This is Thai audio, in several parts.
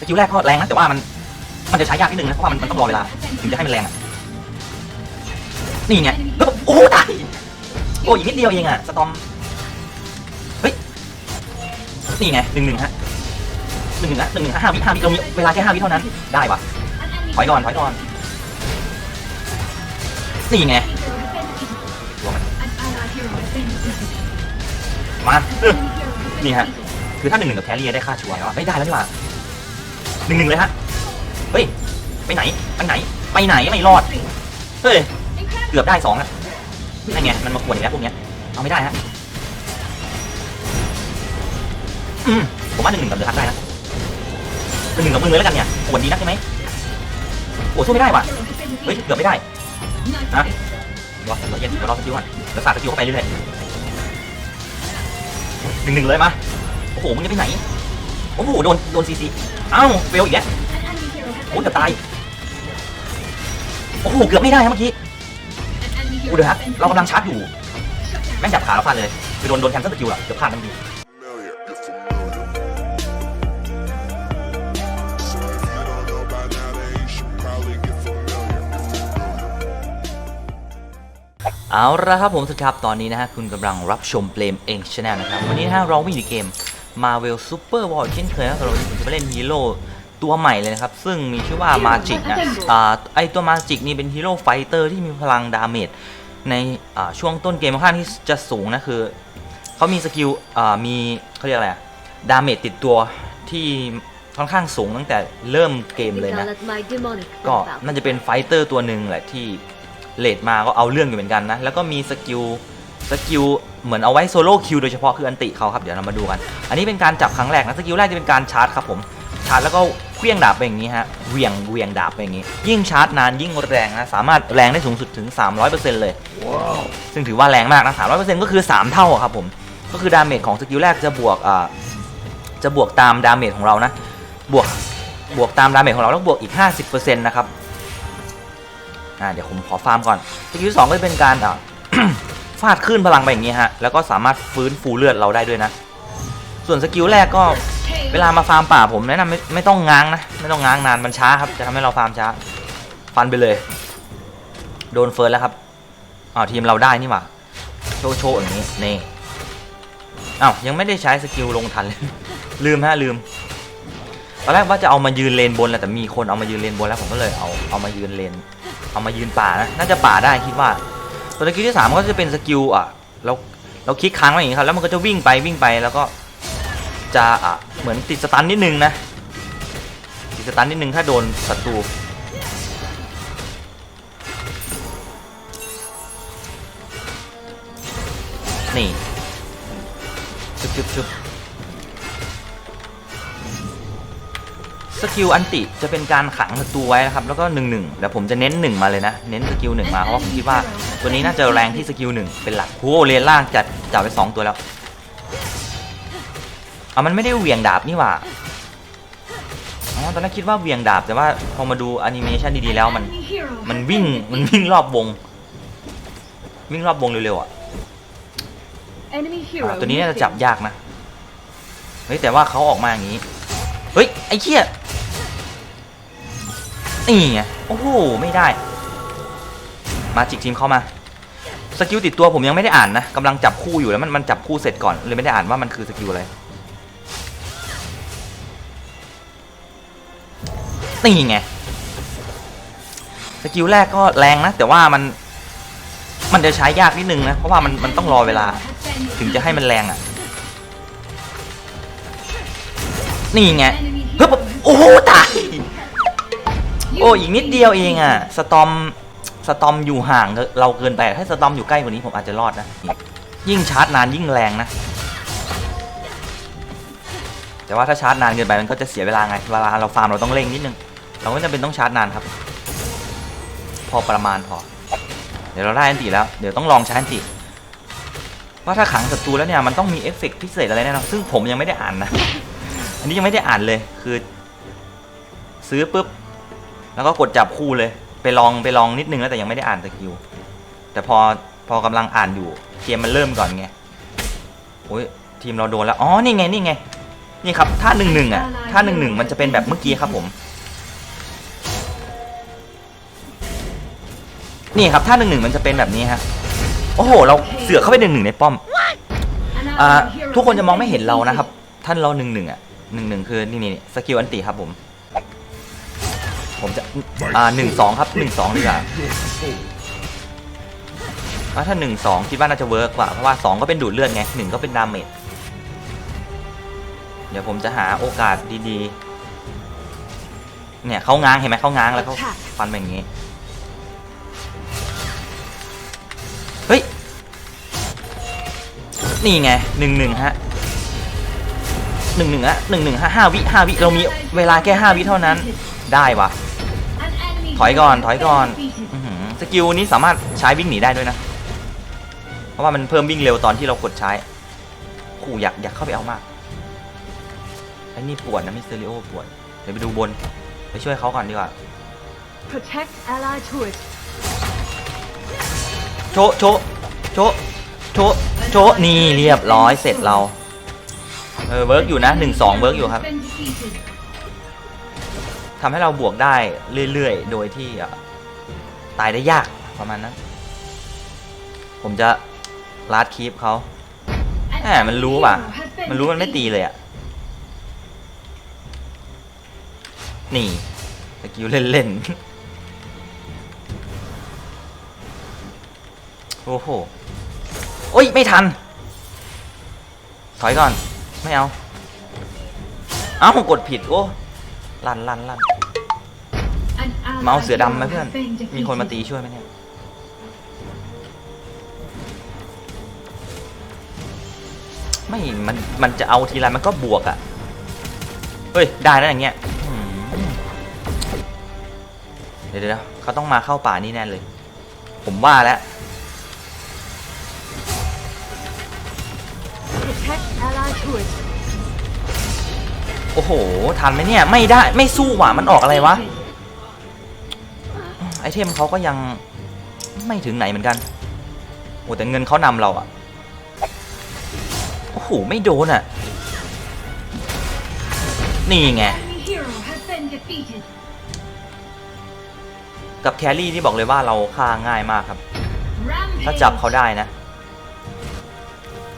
สกิลแรกก็แรงนะแต่ว่ามันมันจะใช้ยากนิดนึงนะเพราะว่ามันมันต้องรอเวลาถึงจะให้มันแรงอะนี่ไงแล้วก็โอ้โหตายโอ้อีกนิดเดียวเองอะสตอมเฮ้ยนี่ไงหนึ่งหนึ่งฮะหนึ่งหนึ่งนะหนึ่งหนึ่งห้าวิห้าวิเรามีเวลาแค่ห้าวิเท่านั้นได้ปะถอยก่อนถอยก่อนนี่ไงตัวมันมานี่ฮะคือถ้าหนึ่งหนึ่งกับแครี่ได้ค่าชัวร์แล้วไม่ได้แล้วนี่หว่า นึ่งหนึ่งเลยฮะ เฮ้ย ไปไหน ไปไหน ไปไหนไม่รอด เฮ้ย เกือบได้สองอะนั่นไง มันมาขวนอีกแล้วพวกเนี้ย เอาไม่ได้ฮะ อืม ผมว่าหนึ่งหนึ่งกับเดือดทักได้นะหนึ่งหนึ่งกับมึงเลยแล้วกันเนี่ยขวนดีนักใช่ไหมโอ้สู้ไม่ได้ว่ะ เฮ้ย เกือบไม่ได้ นะรอรอเย็นรอสกิลก่อนเดี๋ยวสาดสกิลเข้าไปเรื่อยๆหนึ่งหนึ่งเลยมา โอ้โห มึงจะไปไหน อ้โหโดนโดนซีซีเอ้าเฟลอีกแล้วโอ้เกือบตายโอ้โหเกือบไม่ได้นะเมื่อกี้กูเดี๋ยวฮะเรากำลังชาร์จอยู่แม่งจับขาเราฟาดเลยไปโดนโดนแคนเซิลสกิลอะเกือบพลาดทันทีเอาละครับผมสวัสดีครับตอนนี้นะฮะคุณกำลังรับชมเปลมเองชาแนลนะครับ วันนี้นะฮะเรา วิ่งอยู่เกม Marvel Super War เช่นเคยนะเราจะมาเล่นฮีโร่ตัวใหม่เลยนะครับ ซึ่งมีชื่อว่า Magic นะอ่าไอตัว Magic นี่เป็นฮีโร่ไฟเตอร์ที่มีพลังดาเมจในอ่าช่วงต้นเกมค่อนข้างที่จะสูงนะคือเขามีสกิลอ่ามีเขาเรียกอะไรดาเมจติดตัวที่ค่อนข้างสูงตั้งแต่เริ่มเกมเลยนะ ก็น่าจะเป็นไฟเตอร์ตัวหนึ่งแหละที่เลดมาก็เอาเรื่องอยู่เหมือนกันนะ แล้วก็มีสกิล สกิลเหมือนเอาไว้โซโล่คิวโดยเฉพาะคืออันติเขาครับเดี๋ยวเรามาดูกัน อันนี้เป็นการจับครั้งแรกนะสกิลแรกจะเป็นการชาร์จครับผมชาร์จแล้วก็เคลี้ยงดาบไปอย่างนี้ฮะเวียงเวียงดาบไปอย่างนี้ ยิ่งชาร์จนานยิ่งแรงนะสามารถแรงได้สูงสุดถึง 300%เลย ซึ่งถือว่าแรงมากนะ300%ก็คือ 3 เท่าครับผมก็คือดาเมจของสกิลแรกจะบวกอ่าจะบวกตามดาเมจของเรานะบวกบวกตามดาเมจของเราแล้วบวกอีก 50%นะครับอ่าเดี๋ยวผมขอฟาร์มก่อนสกิลที่สองก็จะเป็นการอ่า ฟาดขึ้นพลังไปอย่างนี้ฮะ แล้วก็สามารถฟื้นฟูเลือดเราได้ด้วยนะ ส่วนสกิลแรกก็เวลามาฟาร์มป่าผมแนะนำไม่ไม่ต้องง้างนะ ไม่ต้องง้างนานมันช้าครับ จะทำให้เราฟาร์มช้า ฟันไปเลย โดนเฟิร์สแล้วครับอ้าวทีมเราได้นี่หว่าโชว์โชว์อย่างนี้นี่อ้าวยังไม่ได้ใช้สกิลลงทันเลย ลืมฮะลืมตอนแรกว่าจะเอามายืนเลนบนแหละแต่มีคนเอามายืนเลนบนแล้วผมก็เลยเอาเอามายืนเลน เอามายืนป่านะน่าจะป่าได้คิดว่าตัว สกิลที่สามก็จะเป็นสกิลอะเราเราคลิกค้างไว้อย่างนี้ครับแล้วมันก็จะวิ่งไปวิ่งไปแล้วก็จะอะเหมือนติดสตันนิดนึงนะติดสตันนิดนึงถ้าโดนศัตรูนี่ชุบชุบชุบ สกิลอันติจะเป็นการขังศัตรูไว้นะครับแล้วก็หนึ่งหนึ่งเดี๋ยวผมจะเน้นหนึ่งมาเลยนะ เน้นสกิลหนึ่งมาเพราะว่าผมคิดว่า ตัวนี้น่าจะแรงที่สกิลหนึ่งเป็นหลักโอ้โหเลนล่างจัดจับไปสองตัวแล้วอะมันไม่ได้เหวี่ยงดาบนี่หว่าอ๋อตอนแรกคิดว่าเหวี่ยงดาบแต่ว่าพอมาดูแอนิเมชันดีๆแล้วมันมันวิ่งมันวิ่งรอบวง วิ่งรอบวงเร็วๆอะอะตัวนี้น่าจะจับยากนะเฮ้ยแต่ว่าเขาออกมาอย่างนี้ เฮ้ยไอ้เชี่ย นี่ไงโอ้โหไม่ได้ มาจิกทีมเข้ามาสกิลติดตัวผมยังไม่ได้อ่านนะกำลังจับคู่อยู่แล้วมันมันจับคู่เสร็จก่อนเลยไม่ได้อ่านว่ามันคือสกิลอะไรนี่ไงสกิลแรกก็แรงนะ แต่ว่ามันมันจะใช้ยากนิดนึงนะ เพราะว่ามันมันต้องรอเวลา ถึงจะให้มันแรงอะ นี่ไงเฮ้ยโอ้โหตาย โอ้อีกนิดเดียวเองอะสตอมสตอมอยู่ห่างเราเกินไปถ้าสตอมอยู่ใกล้กว่านี้ผมอาจจะรอดนะยิ่งชาร์จนานยิ่งแรงนะ แต่ว่าถ้าชาร์จนานเกินไปมันก็จะเสียเวลาไงเวลาเราฟาร์มเราต้องเร่งนิดนึง เราไม่จำเป็นต้องชาร์จนานครับ พอประมาณพอ เดี๋ยวเราได้อันติแล้ว เดี๋ยวต้องลองใช้อันติว่าถ้าขังศัตรูแล้วเนี่ยมันต้องมีเอฟเฟกต์พิเศษอะไรแน่นอนซึ่งผมยังไม่ได้อ่านนะ อันนี้ยังไม่ได้อ่านเลยคือ ซื้อปุ๊บ แล้วก็กดจับคู่เลย ไปลองไปลองนิดนึงแล้วแต่ยังไม่ได้อ่านสกิล แต่พอพอกำลังอ่านอยู่เกมมันเริ่มก่อนไงโอ้ยทีมเราโดนแล้ว อ๋อ นี่ไง นี่ไง นี่ครับ ท่าหนึ่งหนึ่งอะ ท่าหนึ่งหนึ่งมันจะเป็นแบบเมื่อกี้ครับผม นี่ครับ ท่าหนึ่งหนึ่งมันจะเป็นแบบนี้ฮะ โอ้โห เราเสือกเข้าไปหนึ่งหนึ่งในป้อม อ่า ทุกคนจะมองไม่เห็นเรานะครับ ท่านเราหนึ่งหนึ่งอะหนึ่งหนึ่งคือนี่นี่สกิลอันติครับผม ผมจะอ่าหนึ่งสองครับหนึ่งสองดีกว่าอ่าถ้าหนึ่งสองคิดว่าน่าจะเวิร์กกว่าเพราะว่าสองก็เป็นดูดเลือดไงหนึ่งก็เป็นดาเมจเดี๋ยวผมจะหาโอกาสดีๆ เนี่ยเขาง้างเห็นไหมเขาง้างแล้วเขาฟันแบบนี้ เฮ้ย นี่ไงหนึ่งหนึ่งฮะหนึ่งหนึ่งอะหนึ่งหนึ่งห้าห้าวิห้าวิเรามีเวลาแค่ห้าวิเท่านั้นได้วะ ถอยก่อนถอยก่อนอื้อหือสกิลนี้สามารถใช้วิ่งหนีได้ด้วยนะ เพราะว่ามันเพิ่มวิ่งเร็วตอนที่เรากดใช้ขู่อยากอยากเข้าไปเอามากไอ้นี่ปวดนะมิสเตอริโอปวดเดี๋ยวไปดูบน ไปช่วยเขาก่อนดีกว่า Protect allied turret. โชะโชะโชะโชะโชะนี่เรียบร้อยเสร็จเรา เออเวิร์กอยู่นะหนึ่งสองเวิร์กอยู่ครับ ทำให้เราบวกได้เรื่อยๆ โดยที่ตายได้ยากประมาณนั้น ผมจะลาดคีปเขาแหมมันรู้ป่ะ มันรู้มันไม่ตีเลยอะนี่สกิลเล่นๆ โอ้โห โอ้ย ไม่ทัน ถอยก่อน ไม่เอา เอ้ากดผิด โอ้ ลันลันลัน เมาส์เสือดำไหมเพื่อน มีคนมาตีช่วยไหมเนี่ย ไม่ มัน มันจะเอาทีไรมันก็บวกอะ่ะ เฮ้ย ได้แล้วอย่างเงี้ยอืมเดี๋ยวเดี๋ยวเขาต้องมาเข้าป่านี่แน่เลย ผมว่าแล้ว Protect allied turret. โอ้โห ทันไหมเนี่ย ไม่ได้ ไม่สู้ว่ะมันออกอะไรวะ ไอเทมเขาก็ยังไม่ถึงไหนเหมือนกัน โอ้แต่เงินเขานำเราอะโอ้โห ไม่โดนอะนี่ไง กับแครี่ที่บอกเลยว่าเราฆ่าง่ายมากครับ ถ้าจับเขาได้นะ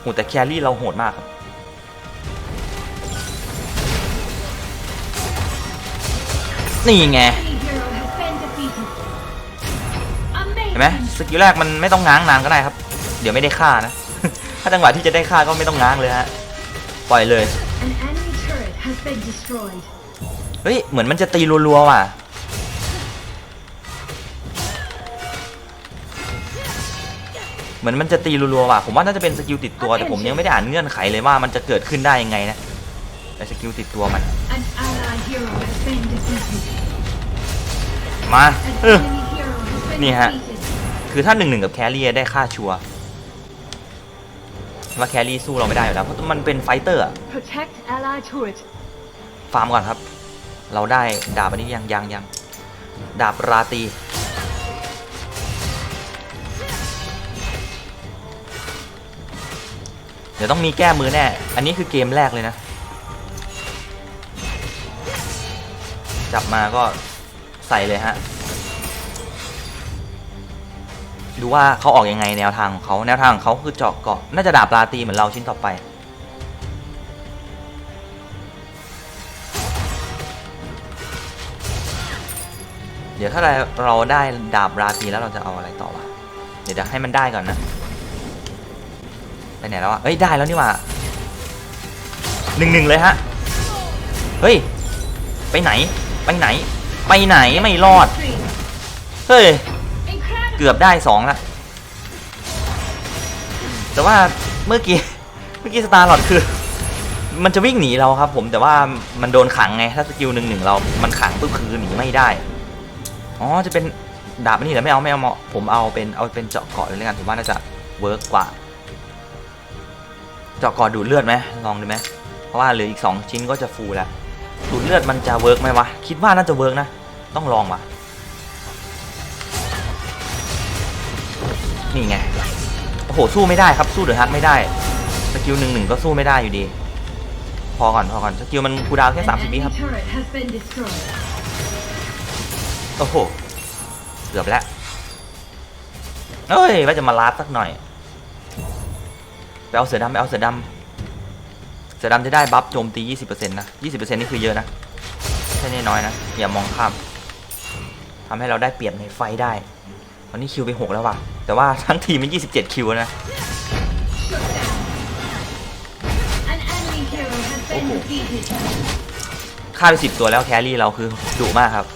โหแต่แครี่เราโหดมากครับนี่ไง สกิลแรกมันไม่ต้องง้างนานก็ได้ครับ เดี๋ยวไม่ได้ฆ่านะ ถ้าจังหวะที่จะได้ฆ่าก็ไม่ต้องง้างเลยฮะ ปล่อยเลย An enemy turret has been destroyed. เฮ้ย เหมือนมันจะตีรัวๆว่ะ เหมือนมันจะตีรัวๆว่ะ ผมว่าน่าจะเป็นสกิลติดตัว แต่ผมยังไม่ได้อ่านเงื่อนไขเลยว่ามันจะเกิดขึ้นได้ยังไงนะแต่สกิลติดตัวมัน An allied hero has been defeated. มา An เออ enemy hero has been นี่ฮะ defeated. คือถ้าหนึ่งหนึ่งกับแครี่ได้ค่าชัวร์ว่าแครี่สู้เราไม่ได้อยู่แล้วเพราะมันเป็นไฟเตอร์อะ Protect allied turret. ฟาร์มก่อนครับ เราได้ดาบอันนี้ยังยังยังดาบราตรีเดี๋ยวต้องมีแก้มือแน่ อันนี้คือเกมแรกเลยนะ จับมาก็ใส่เลยฮะ ดูว่าเขาออกยังไงแนวทางของเขาแนวทางของเขาคือเจาะเกาะน่าจะดาบราตีเหมือนเราชิ้นต่อไป เดี๋ยวถ้าเราได้ดาบราตีแล้วเราจะเอาอะไรต่อวะเดี๋ยวจะให้มันได้ก่อนนะไปไหนแล้วอะเอ้ยได้แล้วนี่ว่าหนึ่งหนึ่งเลยฮะเฮ้ยไปไหนไปไหน ไปไหนไม่รอดเฮ้ย เกือบได้สองละแต่ว่าเมื่อกี้เมื่อกี้สตาร์หลอดคือ มันจะวิ่งหนีเราครับ ผมแต่ว่ามันโดนขังไงถ้าสกิลหนึ่งหนึ่งเรา มันขังปุ๊บคือหนีไม่ได้อ๋อจะเป็นดาบอันนี่แต่ไม่เอาไม่เอาเหมาะผมเอาเป็นเอาเป็นเจาะเกาะเลยแล้วกันผมว่าน่าจะเวิร์กกว่า เจาะเกาะดูดเลือดไหมลองดูไหมเพราะว่าเหลืออีกสองชิ้นก็จะฟูแล้วดูดเลือดมันจะเวิร์กไหมวะคิดว่าน่าจะเวิร์กนะต้องลองว่ะ นี่ไง โอ้โห สู้ไม่ได้ครับ สู้เดือดฮักไม่ได้ สกิลหนึ่งหนึ่งก็สู้ไม่ได้อยู่ดี พอก่อน พอก่อน สกิลมันคูลดาวน์แค่ An 30วิ enemy ครับ turret has been destroyed. โอ้โห เกือบแล้วเอ้ย ว่าจะมาลาดสักหน่อย ไปเอาเสือดำไปเอาเสือดำเสือดำจะได้บัฟโจมตี 20%นะ 20%นี่คือเยอะนะไม่ใช่น้อยๆนะ อย่ามองข้ามทำให้เราได้เปรียบในไฟได้ ตอนนี้คิวไป 6 แล้วว่ะ แต่ว่าทั้งทีมมัน 27 คิวนะ Shut down. An enemy hero has been Oh. defeated. ฆ่าไป 10 ตัวแล้วแครี่เราคือดุมากครับ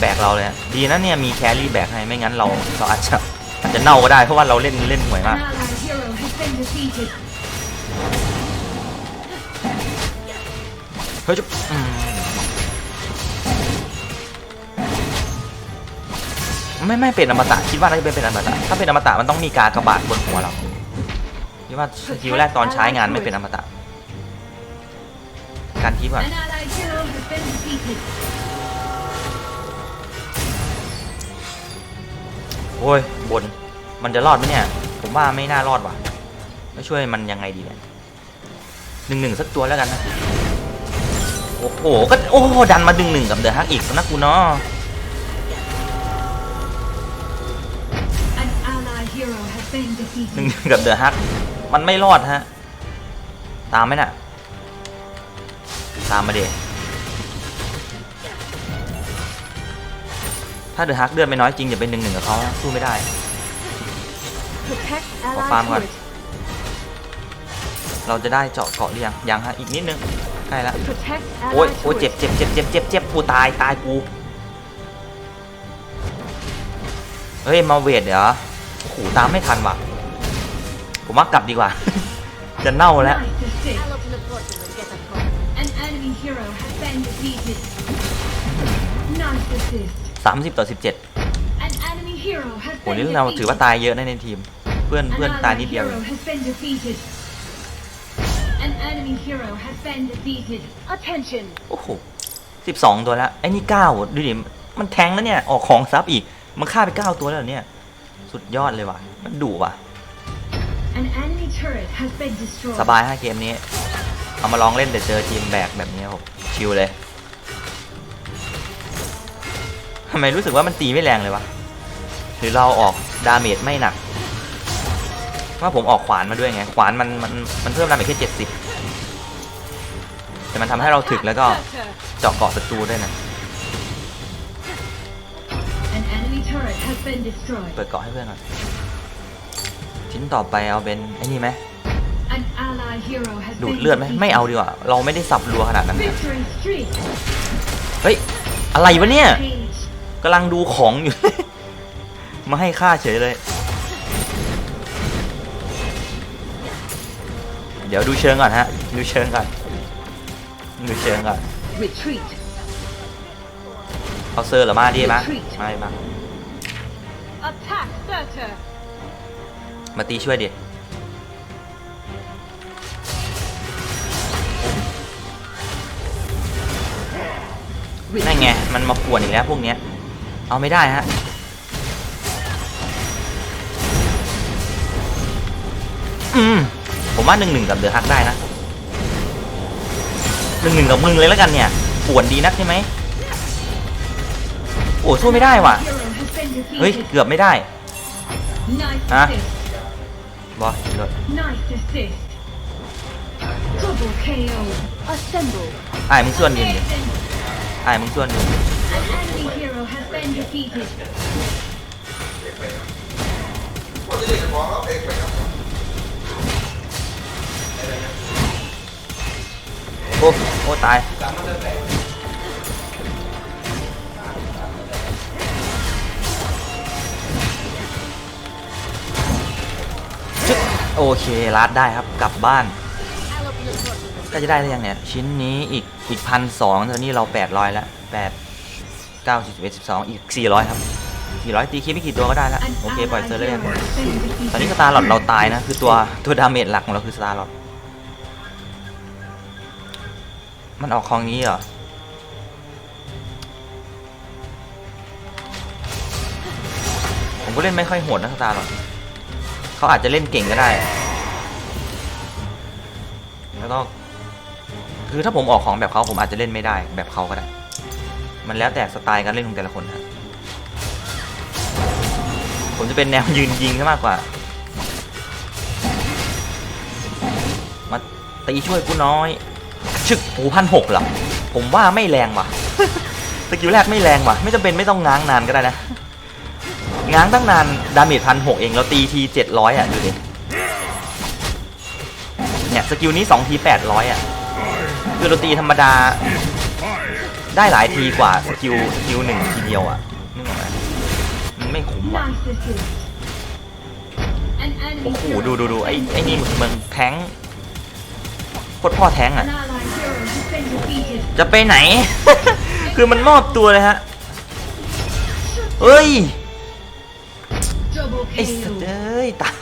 แบกเราเลยดีนะเนี่ยมีแครี่แบกให้ไม่งั้นเราเราอาจจะอาจจะเน่าก็ได้เพราะว่าเราเล่นเล่นห่วยมากเฮ้ยจุ๊บ ไม่ไม่เป็นอมตะคิดว่าน่าจะเป็นเป็นอมตะถ้าเป็นอมตะมันต้องมีการกระบาดบนหัวเราคิดว่าสกิลแรกตอนใช้งานไม่เป็นอมตะการคิดก่อนโอ้ยบนมันจะรอดไหมเนี่ย ผมว่าไม่น่ารอดว่ะแล้วช่วยมันยังไงดีเนี่ยหนึ่งหนึ่งสักตัวแล้วกันนะ โอ้โหก็โอ้ดันมาดึงหนึ่งกับเดอะฮักอีกนะกูเนาะ หนึ่งกับเดอะฮัก มันไม่รอดฮะ ตามไหมน่ะ ตามมาเดถ้าเดอะฮักเลือดไม่น้อยจริงอย่าเป็นหนึ่งหนึ่งกับเขาสู้ไม่ได้ Protect Có allied farm rồi. turret. เราจะได้เจาะเกาะหรือยัง ยังฮะ อีกนิดนึง ใกล้ละ Protect โอ้ยโอ้ยเจ็บเจ็บเจ็บเจ็บเจ็บเจ็บกูตาย ตายกู เฮ้ย มาเวทเดี๋ยวโอ้โหตามไม่ทันว่ะ ผมว่ากลับดีกว่า จะเน่าแล้ว Nice assist. An enemy hero has been defeated. Nice assist. 30 ต่อ 17 An enemy hero has โห been นี่เราถือว่า defeated. ตายเยอะนะในทีม เพื่อน An เพื่อนตาย allied นิดเดียว hero has been defeated. An enemy hero has been defeated. Attention. โอ้โห 12 ตัวแล้วไอ้นี่9ดูดิ มันแทงแล้วเนี่ย ออกของซับอีก มันฆ่าไป 9 ตัวแล้วเหรอเนี่ย สุดยอดเลยว่ะ มันดุว่ะ สบายฮะเกมนี้ เอามาลองเล่นแต่เจอทีมแบกแบบนี้ครับผมชิลเลยทำไมรู้สึกว่ามันตีไม่แรงเลยวะ หรือเราออกดาเมจไม่หนักว่าผมออกขวานมาด้วยไง ขวานมันมันมันเพิ่มดาเมจแค่เจ็ดสิบแต่มันทำให้เราถึกแล้วก็เจาะเกาะศัตรูด้วยนะ An enemy turret has been destroyed. เปิดเกาะให้เพื่อนก่อน ชิ้นต่อไปเอาเป็นไอ้นี่ไหม An allied hero has ดูด been เลือดไหม defeated. ไม่เอาดีกว่า เราไม่ได้สับรัวขนาดนั้นนะ Victory streak. เฮ้ย อะไรวะเนี่ย Page. กำลังดูของอยู่ มาให้ค่าเฉยเลย เดี๋ยวดูเชิงก่อนฮะ ดูเชิงก่อน ดูเชิงก่อน Retreat. เอาเซอร์เหรือมาดีมามาดิมา Attack Surtur. มาตีช่วยดินั่นไง มันมาป่วนอีกแล้วพวกเนี้ย เอาไม่ได้ฮะ อืม ผมว่าหนึ่งหนึ่งกับเดือฮักได้นะหนึ่งหนึ่งกับมึงเลยแล้วกันเนี่ยป่วนดีนักใช่ไหมโอ้สู้ไม่ได้ว่ะ เฮ้ย เกือบไม่ได้ Nice Hả? assist. บอสเลิศ Nice assist. Double KO. Assemble. ไอ้ายมึงส่วนดินดิ Listen. ไอ้ายมึงส่วนดิน An enemy hero has been defeated. โอ้โอ้ตาย โอเครัดได้ครับกลับบ้าน ก็จะได้หรือยังเนี่ย ชิ้นนี้อีกอีกพันสองตอนนี้เราแปดร้อยแล้วแปดเก้าสิบเอ็ดสิบสองอีกสี่ร้อยครับสี่ร้อยตีคิดไม่กี่ตัวก็ได้แล้ว An โอเคปล่อย allied เซอร์เลย hero has been ตอนนี้ defeated. สตาร์ลอดเราตายนะ คือตัวตัวดาเมจหลักของเราคือสตาร์ลอดมันออกของนี้เหรอผมก็เล่นไม่ค่อยโหดนะสตาร์ลอด เขาอาจจะเล่นเก่งก็ได้ แล้วก็คือถ้าผมออกของแบบเขาผมอาจจะเล่นไม่ได้แบบเขาก็ได้ มันแล้วแต่สไตล์การเล่นของแต่ละคนครับผมจะเป็นแนวยืนยิงซะมากกว่า มาตีช่วยกูน้อย ชึกหูพันหกหรอ ผมว่าไม่แรงว่ะ สกิลแรกไม่แรงว่ะ ไม่จำเป็นไม่ต้องง้างนานก็ได้นะ ง้างตั้งนาน ดาเมจพันหกเองเราตีทีเจ็ดร้อยอะ ดูดิ เนี่ย สกิลนี้สองทีแปดร้อยอะ คือเราตีธรรมดา ได้หลายทีกว่า สกิลสกิลหนึ่งทีเดียวอะนึกออกไหมมันไม่คุ้มว่ะโอ้โหดูดูดูไอ้ไอ้นี่มึงมึงแทงโคตรพ่อแทงอะ จะไปไหน คือมันมอบตัวเลยฮะ เฮ้ย ไอ้สัตว์ KO. เอ้ยตาย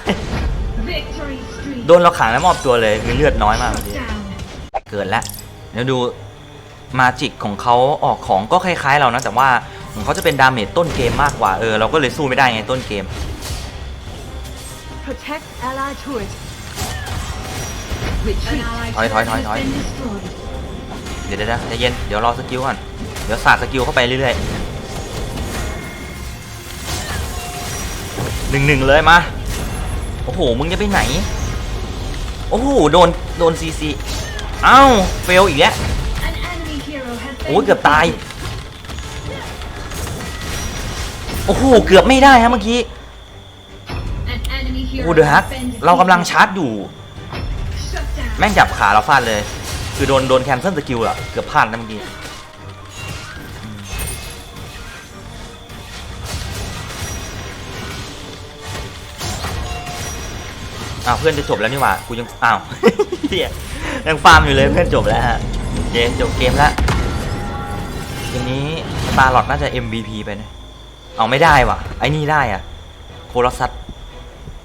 Victory streak. โดนเราขังแล้วมอบตัวเลยคือเลือดน้อยมากเมื่อกี้ Down. เกินแล้วเดี๋ยวดูมาจิกของเขาออกของก็คล้ายๆเรานะ แต่ว่าของเขาจะเป็นดาเมจต้นเกมมากกว่าเออเราก็เลยสู้ไม่ได้ไงต้นเกม Protect allied turret. An Retreat. allied Thôi, thôi, turret thôi, has thôi. been destroyed. เดี๋ยวเดี๋ยวเดี๋ยวใจเย็นเดี๋ยวรอสกิลก่อนเดี๋ยวสาดสกิลเข้าไปเรื่อยๆ หนึ่งหนึ่งเลยมา โอ้โห มึงจะไปไหน โอ้โห โดน โดนซีซีเอ้า เฟลอีกแล้ว An enemy hero has โอ้ย been เกือบตาย defeated. โอ้โห เกือบไม่ได้ฮะเมื่อกี้ An enemy โอ้ hero เดอะฮัก has been defeated. เรากำลังชาร์จอยู่ Shut down. แม่งจับขาเราฟาดเลย คือโดน โดนแคนเซิลสกิลอะเกือบพลาดนะเมื่อกี้ อ้าวเพื่อนจะจบแล้วนี่หว่ากูยังอ้าวเฮียยังฟาร์มอยู่เลยเพื่อนจบแล้วฮะเคจบเกมแล้วทีนี้ตาหลอดน่าจะ MVP ไปนะเอาไม่ได้ว่ะ ไอ้นี่ได้อะโคลสัต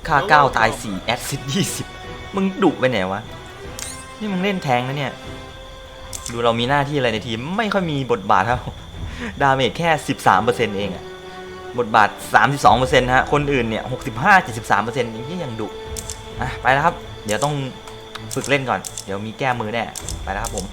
ค่าเก้าตายสี่แอดซิดยี่สิบมึงดุไปไหนวะ นี่มึงเล่นแทงนะเนี่ย ดูเรามีหน้าที่อะไรในทีม ไม่ค่อยมีบทบาทครับ ดาเมจแค่13%เองอะบทบาท32%ฮะ คนอื่นเนี่ย65 73%ยังยังดุ อะไปแล้วครับ เดี๋ยวต้องฝึกเล่นก่อน เดี๋ยวมีแก้มือแน่ ไปแล้วครับผม